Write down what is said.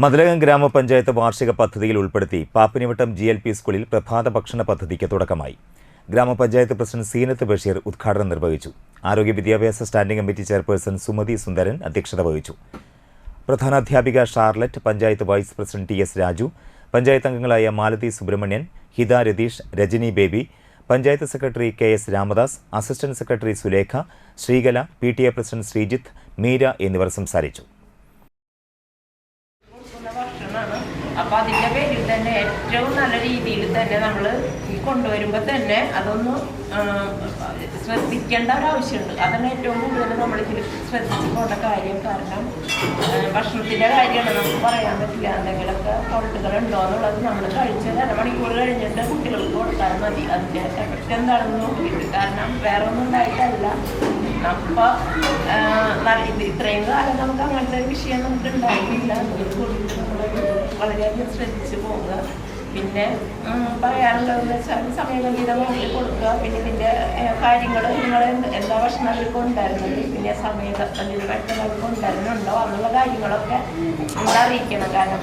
മതിലകം ഗ്രാമപഞ്ചായത്ത് വാർഷിക പദ്ധതിയിൽ ഉൾപ്പെടുത്തി പാപ്പിനിവട്ടം ജി എൽ പി സ്കൂളിൽ പ്രഭാത ഭക്ഷണ പദ്ധതിക്ക് തുടക്കമായി. ഗ്രാമപഞ്ചായത്ത് പ്രസിഡന്റ് സീനത്ത് ബഷീർ ഉദ്ഘാടനം നിർവഹിച്ചു. ആരോഗ്യ വിദ്യാഭ്യാസ standing committee chairperson Sumathi Sundaran അധ്യക്ഷത വഹിച്ചു. പ്രധാനാധ്യാപിക Charlotte panchayat vice president T S Raju panchayat അംഗങ്ങളായ Malathi Subrahmanian Hitha Ratheesh Rajani Baby panchayat secretary K S Ramadas assistant secretary Sulekha Sreekala P T A president Sreejith Meera എന്നിവർ സംസാരിച്ചു. അപ്പൊ അതിന്റെ പേരിൽ തന്നെ ഏറ്റവും നല്ല രീതിയിൽ തന്നെ നമ്മൾ കൊണ്ടുവരുമ്പോൾ തന്നെ അതൊന്ന് ശ്രദ്ധിക്കേണ്ട ഒരു ആവശ്യമുണ്ട്. അതാണ് ഏറ്റവും കൂടുതൽ നമ്മൾ ഇതിൽ ശ്രദ്ധിച്ചു പോകേണ്ട കാര്യം. കാരണം ഭക്ഷണത്തിന്റെ കാര്യമാണ് നമുക്ക് പറയാൻ പറ്റില്ല. എന്തെങ്കിലുമൊക്കെ ഫോൾട്ടുകൾ ഉണ്ടോ എന്നുള്ളത് നമ്മൾ കഴിച്ച അരമണിക്കൂർ കഴിഞ്ഞിട്ട് കുട്ടികൾക്ക് കൊടുത്താൽ മതി. അതിന്റെ എഫക്റ്റ് എന്താണെന്ന് നോക്കിയിട്ട്. കാരണം വേറെ ഒന്നും ഉണ്ടായിട്ടല്ല. അപ്പൊ ഇത്രയും കാലം നമുക്ക് അങ്ങനത്തെ ഒരു വിഷയം നമുക്ക് ഉണ്ടായിട്ടില്ല. വളരെയധികം ശ്രദ്ധിച്ചു പോവുക പിന്നെ പറയാനുള്ളതെന്ന് വെച്ചാൽ സമയബന്ധിതം മുന്നിൽ കൊടുക്കുക. പിന്നെ ഇതിന്റെ കാര്യങ്ങൾ നിങ്ങൾ എന്താ ഭക്ഷണം അവർക്ക് ഉണ്ടായിരുന്നത്? പിന്നെ സമയബന്ധിതമായിട്ട് അവർക്ക് ഉണ്ടായിരുന്നുണ്ടോ? അങ്ങനെയുള്ള കാര്യങ്ങളൊക്കെ നമ്മൾ അറിയിക്കണം. കാരണം